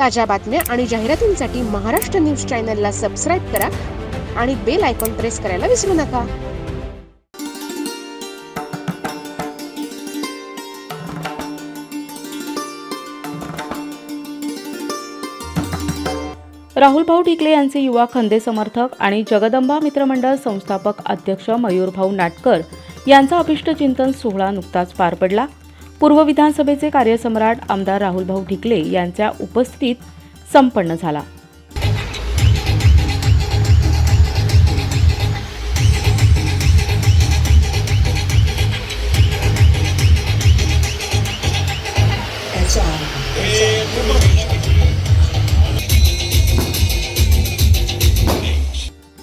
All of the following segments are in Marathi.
ताज्या बातम्या आणि जाहिरातींसाठी महाराष्ट्र न्यूज चॅनलला सबस्क्राईब करा आणि बेल आयकॉन प्रेस करायला विसरू नका. राहुल भाऊ टिकले यांचे युवा खंदे समर्थक आणि जगदंबा मित्रमंडळ संस्थापक अध्यक्ष मयूरभाऊ नाटकर यांचा अभिष्टचिंतन सोहळा नुकताच पार पडला. पूर्व विधानसभेचे कार्यसम्राट आमदार राहुल भाऊ ढिकले यांच्या उपस्थितीत संपन्न झाला.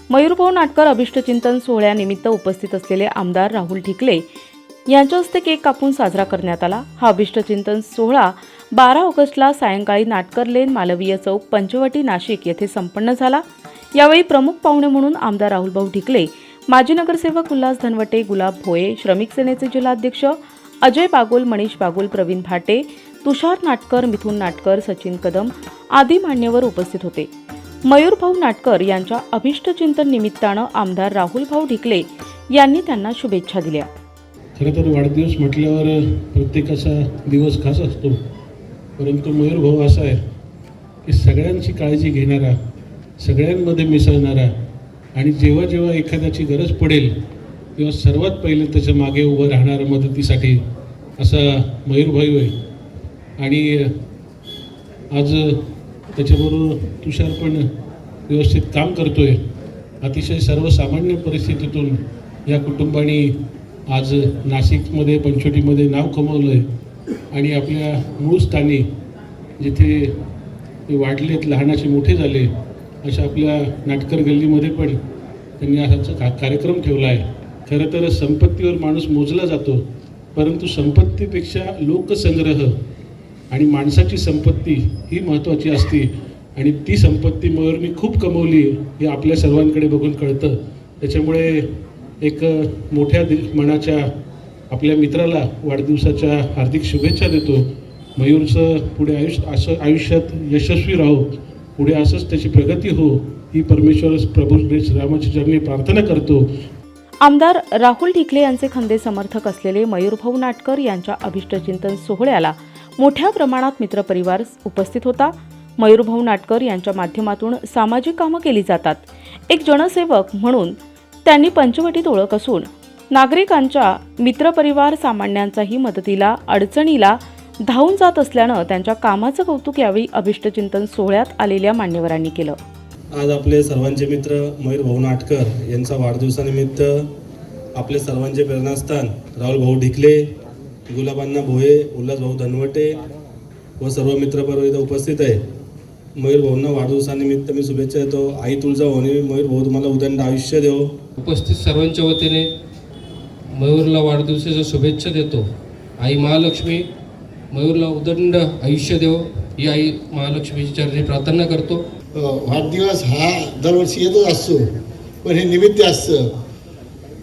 मयूरभाऊ नाटकर अभिष्टचिंतन सोहळ्यानिमित्त उपस्थित असलेले आमदार राहुल ढिकले यांच्या हस्ते केक कापून साजरा करण्यात आला. हा अभिष्टचिंतन सोहळा बारा ऑगस्टला सायंकाळी नाटकर लेन मालवीय चौक पंचवटी नाशिक येथे संपन्न झाला. यावेळी प्रमुख पाहुणे म्हणून आमदार राहुलभाऊ ढिकले माजी नगरसेवक उल्हास धनवटे गुलाब भोये श्रमिक सेनेचे जिल्हाध्यक्ष अजय बागुल मनीष बागुल प्रवीण भाटे तुषार नाटकर मिथुन नाटकर सचिन कदम आदी मान्यवर उपस्थित होते. मयूरभाऊ नाटकर यांच्या अभिष्टचिंतन निमित्तानं आमदार राहुलभाऊ ढिकले यांनी त्यांना शुभेच्छा दिल्या. खरं तर वाढदिवस म्हटल्यावर प्रत्येकाचा दिवस खास असतो. परंतु मयूरभाऊ असा आहे की सगळ्यांची काळजी घेणारा सगळ्यांमध्ये मिसळणारा आणि जेव्हा जेव्हा एखाद्याची गरज पडेल तेव्हा सर्वात पहिले त्याच्यामागे उभं राहणारा मदतीसाठी असा मयूरभाई आहे. आणि आज त्याच्याबरोबर तुषार पण व्यवस्थित काम करतो आहे अतिशय सर्वसामान्य परिस्थितीतून या कुटुंबाने आज नाशिकमध्ये पंचवटीमध्ये नाव कमवलं आहे आणि आपल्या मूळ स्थानी जिथे ते वाढलेत लहानाचे मोठे झाले अशा आपल्या नाटकर गल्लीमध्ये पण त्यांनी असाचा का कार्यक्रम ठेवला आहे खरं तर संपत्तीवर माणूस मोजला जातो परंतु संपत्तीपेक्षा लोकसंग्रह आणि माणसाची संपत्ती ही महत्त्वाची असते. आणि ती संपत्ती मयूरनी खूप कमवली हे आपल्या सर्वांकडे बघून कळतं. त्याच्यामुळे एक मोठ्या दि मनाच्या आपल्या मित्राला वाढदिवसाच्या हार्दिक शुभेच्छा देतो. मयूरचं पुढे आयुष्य असं आयुष्यात यशस्वी राहो. पुढे असंच त्याची प्रगती हो. ही परमेश्वर प्रभू रामाची चरणी प्रार्थना करतो. आमदार राहुल ढिकले यांचे खंदे समर्थक असलेले मयूरभाऊ नाटकर यांच्या अभिष्टचिंतन सोहळ्याला मोठ्या प्रमाणात मित्रपरिवार उपस्थित होता. मयूरभाऊ नाटकर यांच्या माध्यमातून सामाजिक कामं केली जातात. एक जनसेवक म्हणून त्यांनी पंचवटीत ओळख असून नागरिकांच्या मित्रपरिवार सामान्यांचाही मदतीला अडचणीला धावून जात असल्यानं त्यांच्या कामाचं कौतुक यावेळी अभिष्टचिंतन सोहळ्यात आलेल्या मान्यवरांनी केलं. आज आपले सर्वांचे मित्र मयूर भाऊ नाटकर यांचा वाढदिवसानिमित्त आपले सर्वांचे प्रेरणास्थान राहुल भाऊ ढिकले गुलाबांना भोये उल्हास भाऊ धनवटे व सर्व मित्रपर्व इथं उपस्थित आहे. मयूर भाऊंना वाढदिवसानिमित्त मी शुभेच्छा देतो. आई तुळजाभवानी मयूर भाऊ तुम्हाला उदंड आयुष्य देव. उपस्थित सर्वांच्या वतीने मयूरला वाढदिवसाच्या शुभेच्छा देतो. आई महालक्ष्मी मयूरला उदंड आयुष्य देव. ही आई महालक्ष्मीची चरणी प्रार्थना करतो. वाढदिवस हा दरवर्षी येतच असतो पण हे निमित्त असतं.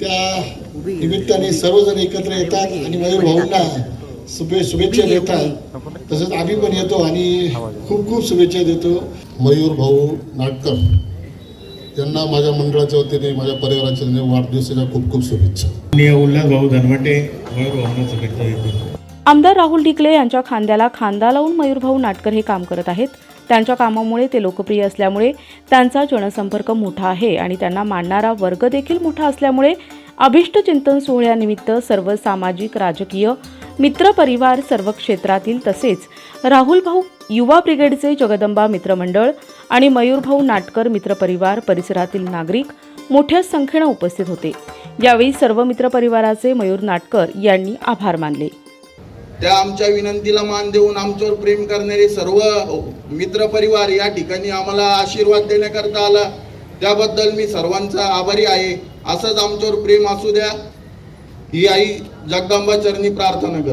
त्या निमित्ताने सर्वजण एकत्र येतात आणि मयूर भाऊंना शुभे शुभेच्छा देतात. तसंच आम्ही पण येतो आणि खूप खूप शुभेच्छा देतो. मयूर भाऊ नाटकर यांना माझ्या मंडळाच्या वतीने माझ्या परिवाराच्या वतीने वाढदिवसाच्या खूप खूप शुभेच्छा. आणि उल्हास भाऊ धनवटे मयूर भाऊंना शुभेच्छा देतो. आमदार राहुल ढिकले यांच्या खांद्याला खांदा लावून मयूरभाऊ नाटकर हे काम करत आहेत. त्यांच्या कामामुळे ते लोकप्रिय असल्यामुळे त्यांचा जनसंपर्क मोठा आहे आणि त्यांना मानणारा वर्ग देखील मोठा असल्यामुळे अभिष्ट चिंतन सोहळ्यानिमित्त सर्व सामाजिक राजकीय मित्रपरिवार सर्व क्षेत्रातील तसेच राहुल भाऊ युवा ब्रिगेडचे जगदंबा मित्रमंडळ आणि मयूरभाऊ नाटकर मित्रपरिवार परिसरातील नागरिक मोठ्या संख्येनं उपस्थित होते. यावेळी सर्व मित्रपरिवाराचे मयूर नाटकर यांनी आभार मानले. त्या आमच्या विनंतीला मान देऊन आमच्यावर प्रेम करणारे सर्व मित्रपरिवार या ठिकाणी आम्हाला आशीर्वाद देण्याकरता आला. त्याबद्दल मी सर्वांचा आभारी आहे. असंच आमच्यावर प्रेम असू द्या. ही आई जगदंबा चरणी प्रार्थना करते.